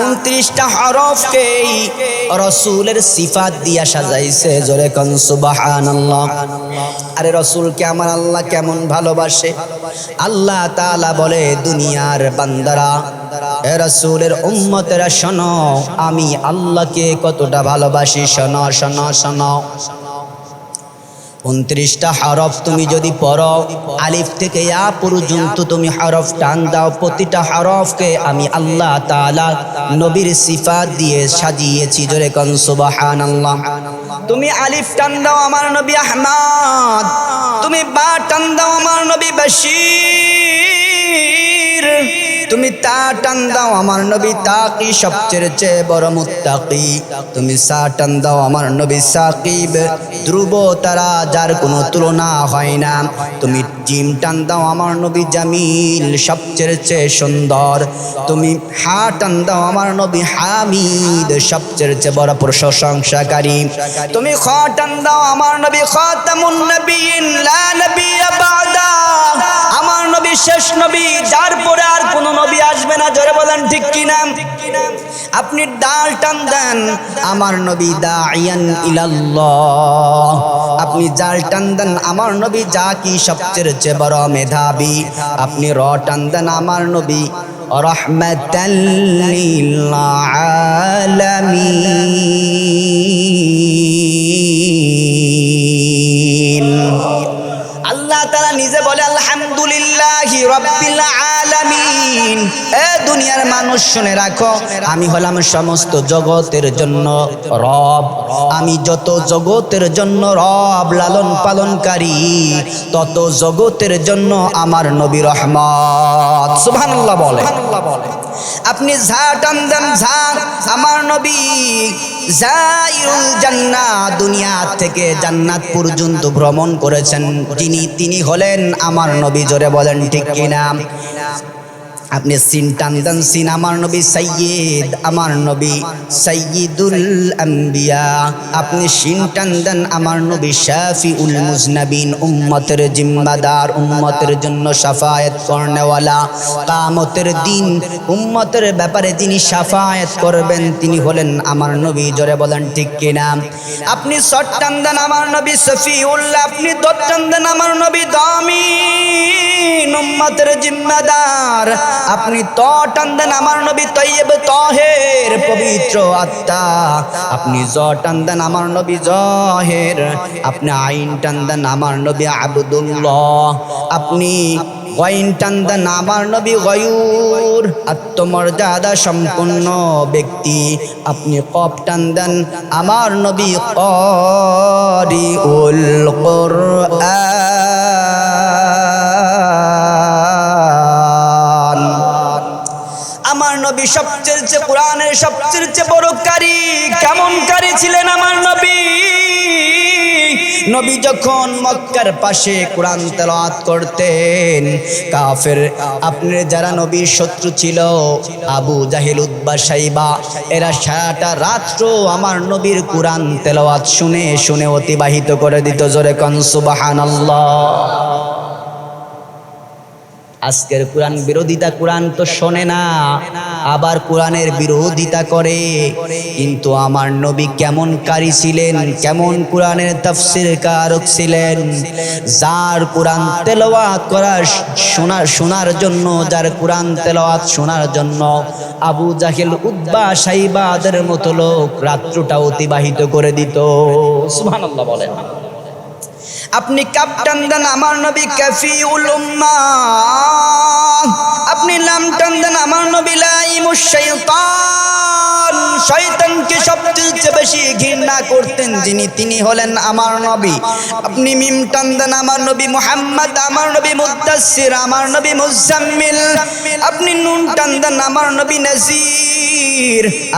উনত্রিশটা হরফকেই রসুলের সিফাত দিয়া সাজাইছে জোরে কন, সুবহানাল্লাহ। আরে রসুলকে আমার আল্লাহ কেমন ভালোবাসে? আল্লাহ তালা বলে, দুনিয়ার বান্দারা রসুলের উম্মতেরা শোনো, আমি আল্লাহকে কতটা ভালোবাসি, শোনো শোনো শোনো। উনত্রিশটা হরফ তুমি যদি পড়ো, আলিফ থেকে ইয়া পর্যন্ত তুমি হরফ টান দাও। প্রতিটা হরফকে আমি আল্লাহ তাআলা নবীর সিফাত দিয়ে সাজিয়েছি। জোরে কন, সুবহানাল্লাহ। তুমি আলিফ টান দাও আমার নবী আহমদ। তুমি বা টান দাও আমার নবী বশীর। তুমি তা টান দাও আমার নবী তাকি সবচেয়ে চেয়ে বড় মুত্তাকি। তুমি সা টান দাও আমার নবী সাকিব, ধ্রুব তারা যার কোনো তুলনা হয় না। তুমি জিম টান দাও আমার নবী জামিল সবচেয়ে চেয়ে সুন্দর। তুমি হা টান দাও আমার নবী হামিদ সবচেয়ে চেয়ে বড় প্রশংসাকারী। তুমি খ টান দাও আমার নবী খাতামুন নবীন, লা বাদা আমার নবী শেষ নবী, যার পরে আর কোন নবী আসবে না। জোরে বলেন, ঠিক কিনা? আপনি ডাল টান দেন, আমার নবী দাইয়ান ইলাল্লাহ। আপনি জাল টান দেন, আমার নবী যা কি সবচেয়ে চেয়ে বড় মেধাবী। আপনি র টান দেন, আমার নবী রহমাতাল লিল আলামিন। আল্লাহ তারা নিজে বলে, আলহামদুলিল্লাহ রব্বিল আলামিন। দুনিয়ার মানুষ শুনে রাখো, আমি হলাম সমস্ত জগতের জন্য রব। আমি যত জগতের জন্য রব লালন পালনকারী, তত জগতের জন্য আমার নবী রহমত। সুবহানাল্লাহ বলে। আপনি ঝা টান দেন ঝা আমার নবী জাইরুল জান্নাত দুনিয়া থেকে জান্নাত পর্যন্ত ভ্রমণ করেছেন, যিনি, তিনি হলেন আমার নবী, জোরে বলেন ঠিক কিনা? আপনি সিন টান দেন সিন আমার নবী সৈয়দ আমার নবী সৈয়দুল আম্বিয়া। আপনি সিন টান দেন আমার নবী শাফি উল মুজনবিন, উম্মতের জিম্মাদার, উম্মতের জন্য সাফায়াত করনেওয়ালা। কামতের দিন, উম্মতের ব্যাপারে তিনি সাফায়াত করবেন, তিনি হলেন আমার নবী, জোরে বলেন ঠিক কিনা? আপনি শট টান দেন আমার নবী শফি সফিউল্লাহ আপনি দোট টান দেন আমার নবী দামিন, উম্মতের জিম্মাদার। আপনি ত টান দেন আমার নবী তৈয়ব তহের পবিত্র আত্মা। আপনি জ টান দেন আমার নবী জহের। আপনি আইন টান দেন আমার নবী আবদুল্লাহ। আপনি গয়িন টান দেন আমার নবী গয়ুর। আত্মমর্যাদা সম্পন্ন ব্যক্তি। আপনি কপ টান দেন আমার নবী করি উল কোরআন। সবচেয়ে কোরআনের সবচেয়ে বড় কারি। কেমন কারি ছিলেন আমার নবী? নবী যখন মক্কার পাশে কোরআন তেলাওয়াত করতেন, কাফের আপনার যারা নবীর শত্রু ছিল, আবু জাহিল উদ্বা সাইবা, এরা সারাটা রাত্র আমার নবীর কোরআন তেলাওয়াত শুনে শুনে অতিবাহিত করে দিত। জোরে কন, সুবহানাল্লাহ। আজকের কোরআন বিরোধিতা কোরআন তো শোনে না, আবার কোরআনের বিরোধিতা করে। কিন্তু আমার নবী কেমন কারি ছিলেন, কেমন কোরআনের তাফসির কারক ছিলেন। যার কোরআন তেলাওয়াত করার শোনার শোনার জন্য, যার কোরআন তেলাওয়াত শোনার জন্য আবু জাহিল উদ্বা সাইবাদের মতো লোক রাত্রটা অতিবাহিত করে দিত। সুবহানাল্লাহ বলেন। আপনি কাপটান দেন আমার নবী কাফিউল উম্মাহ আপনি লামটান দেন আমার নবী লাইমুশ শাইতান। শয়তানকে সবচেয়ে বেশি ঘৃণা করতেন যিনি, তিনি হলেন আমার নবী। আপনি মিম টান আমার নবী মুহাম্মদ, আমার নবী মুদ্দাসসির আমার নবী মুজাম্মিল আপনি নুন টান আমার নবী নাজির।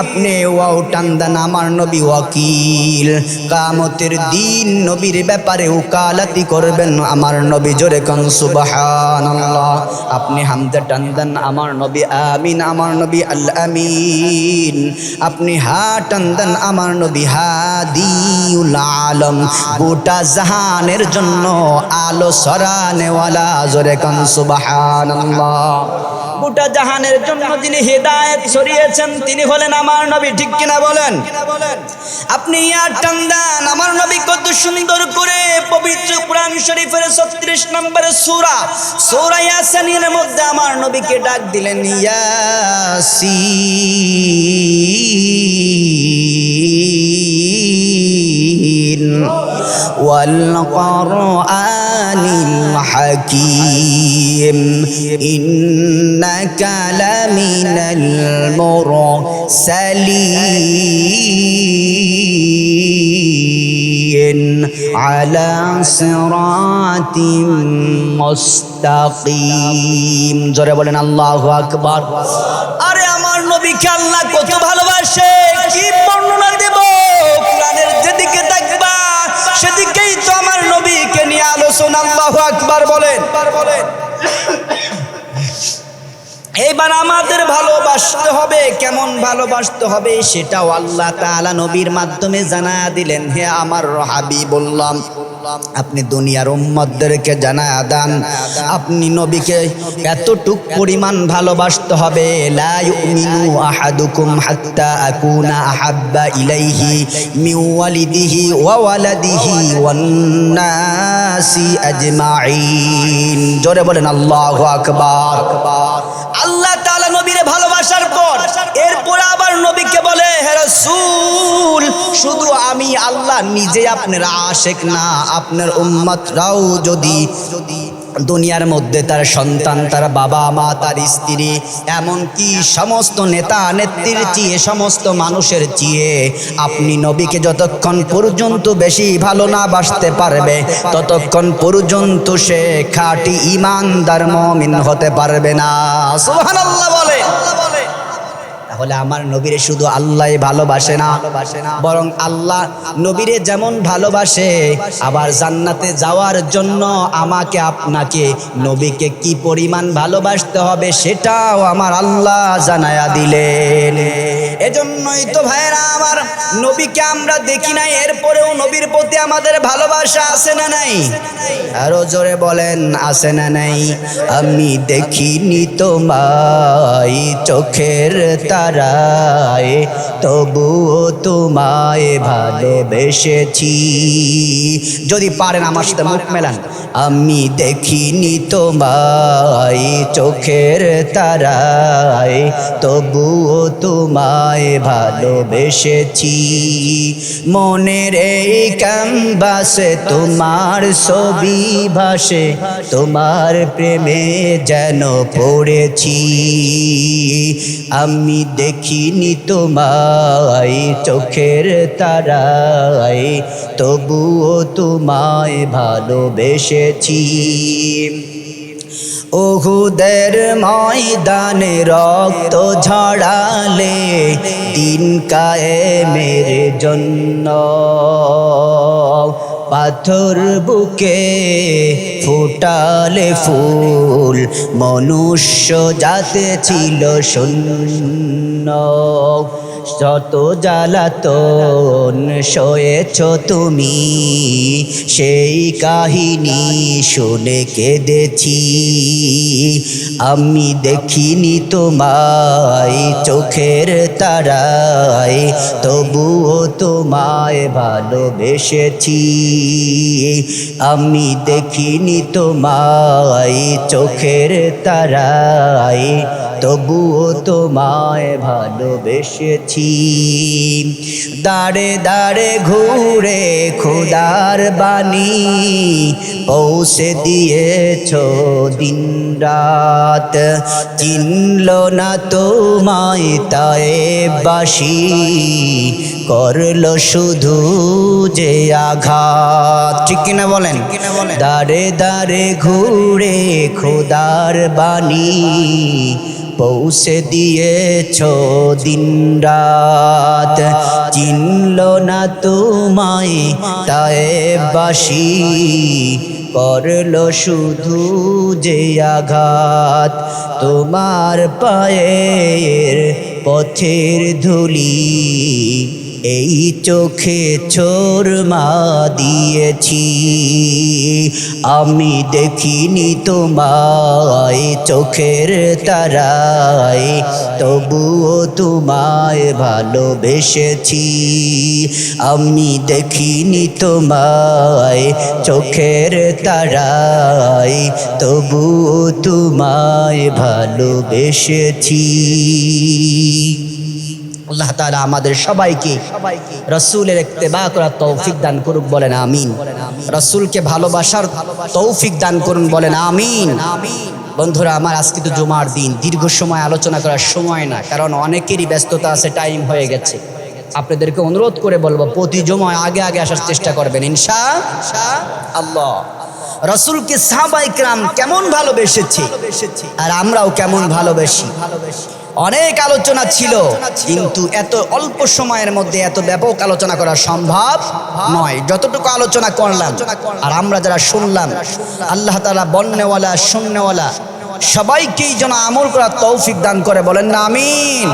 আপনি ওয়াও টান দেন আমার নবী ওয়াকিল। কামতের দিন নবীর ব্যাপারে উকালাতি করবেন আমার নবী জোরে কন, সুবহানাল্লাহ। আপনি হামদা টান দেন আমার নবী, আমিন আমার নবী, আল আমিন। আপনি হা টান দেন আমার নবী, হাদিউল আলম। গোটা জাহানের জন্য আলো সরানেওয়ালা, জোরে কন, সুবহানাল্লাহ। গোটা জাহানের জন্য যিনি হেদায়েত ছড়িয়েছেন তিনি হলেন আমার নবী, ঠিক কিনা বলেন? আপনি ইয়ার টান আমার নবী কত সুন্দর করে পবিত্র কোরআন শরীফের ছত্রিশ নম্বর সুরা, সৌরা ইয়াসিনের মধ্যে আমার নবীকে ডাক দিলেন, ইয়াসিন। والقرآن الحكيم إنك لمن المرسلين على صراط مستقيم জোরে বলেন আল্লাহু আকবার আরে আমার নবীকে আল্লাহ কত ভালোবাসে আল্লাহু আকবার বলেন। এইবার আমাদের ভালোবাসতে হবে, কেমন ভালোবাসতে হবে সেটাও আল্লাহ তাআলা নবীর মাধ্যমে জানা দিলেন। হে আমার হাবি বললাম আপনি দুনিয়ার উম্মতদেরকে জানা দান। আপনি নবীকে এতটুক পরিমাণ ভালোবাসতে হবে ইলাইহি ওয়ালিদিহি জোরে বলেন আল্লাহ আল্লাহু আকবার। আল্লাহ তালা নবীরে ভালোবাসার পর এরপর আবার নবীকে বলে হেরসুল শুধু আমি আল্লাহ, নিজে আপনার আশেক না, আপনার উম্মতরাও যদি দুনিয়ার মধ্যে তার সন্তান, তার বাবা মা, তার স্ত্রী, এমনকি সমস্ত নেতা, নেত্রীর চেয়ে, সমস্ত মানুষের চেয়ে আপনি নবীকে যতক্ষণ পর্যন্ত বেশি ভালো না বাসতে পারবে, ততক্ষণ পর্যন্ত সে খাঁটি ইমানদার মমিন হতে পারবে না। সুবহানাল্লাহ বলে তাহলে আমার নবীরে শুধু আল্লাহ ভালোবাসে না, বরং আল্লাহ নবীরে যেমন ভালোবাসে, আবার জান্নাতে যাওয়ার জন্য আমাকে, আপনাকে, নবীকে কি পরিমাণ ভালোবাসতে হবে সেটাও আমার আল্লাহ জানায়া দিলেন। এজন্যই তো ভাইরা আমার নবীকে আমরা দেখি নাই, এরপরেও নবীর প্রতি আমাদের ভালোবাসা আছে না নাই? আরও জোরে বলেন, আছে না নাই? আমি দেখিনি তোমায় চোখের তারায়, তবুও তোমায় ভালোবেসেছি। যদি পারেন আমার সাথে মুখ মেলান, আমি দেখিনি তোমায় চোখের তারায়, তবুও তোমায় ভালোবেসেছি। মনের এই ক্যাম্বাসে তোমার ছবি ভাসে, তোমার প্রেমে যেন পড়েছি। আমি দেখিনি তোমায় চোখের তারায়, তবুও তোমায় ভালোবেসেছি। ওহুদের ময়দানে রক্ত ঝড়ালে দিন কায়েমের জন্য। পাথর বুকে ফুটালে ফুল, মনুষ্য যাতে ছিল শূন্য। শত জ্বালাতন সয়েছ তুমি, সেই কাহিনী শুনে কেঁদেছি। আমি দেখিনি তোমায় চোখের তারায়, তবুও তোমায় ভালোবেসেছি। আমি দেখিনি তোমায় চোখের তারায় তবুও তোমায় ভালোবেসেছি। দাঁড়ে দাঁড়ে ঘুরে খোদার বাণী পৌঁছে দিয়েছ দিন রাত চিনল না তোমায় তাই বাসি, করল শুধু যে আঘাত। ঠিক কিনা বলেন? দাঁড়ে দাঁড়ে ঘুরে খোদার বাণী পৌঁছে দিয়েছ দিন রাত। চিনল না তোমায় তাই বাসি করল শুধু যে আঘাত। তোমার পায়ের পথের ধুলি এই চোখে চোরমা দিয়েছি। আমি দেখিনি তোমায় চোখের তারায়, তবুও তোমায় ভালোবেসেছি। আমি দেখিনি তোমায় চোখের তারায়, তবুও তোমায় ভালোবেসেছি। আল্লাহ তাআলা আমাদের সবাইকে রসুলের ইত্তেবা করার তৌফিক দান করুক বলেন, আমিন। রসুলকে ভালোবাসার তৌফিক দান করুন বলেন, আমিন। বন্ধুরা, আমার আজকে তো জুমার দিন, দীর্ঘ সময় আলোচনা করার সময় না, কারণ অনেকেরই ব্যস্ততা আছে, টাইম হয়ে গেছে। আপনাদেরকে অনুরোধ করে বলব, প্রতি জমায় আগে আগে আসার চেষ্টা করবেন, ইনশা আল্লাহ। রসুলকে সাহাবাইকরাম কেমন ভালোবেসেছে? আর আমরাও কেমন ভালোবেসি? অনেক আলোচনা ছিল, কিন্তু এত অল্প সময়ের মধ্যে এত ব্যাপক আলোচনা করা সম্ভব নয়। যতটুকু আলোচনা করলাম, আর আমরা যারা শুনলাম, আল্লাহ তালা বন্যওয়ালা শূন্যওয়ালা, সবাইকেই যেন আমল করার তৌফিক দান করে বলেন না, আমিন।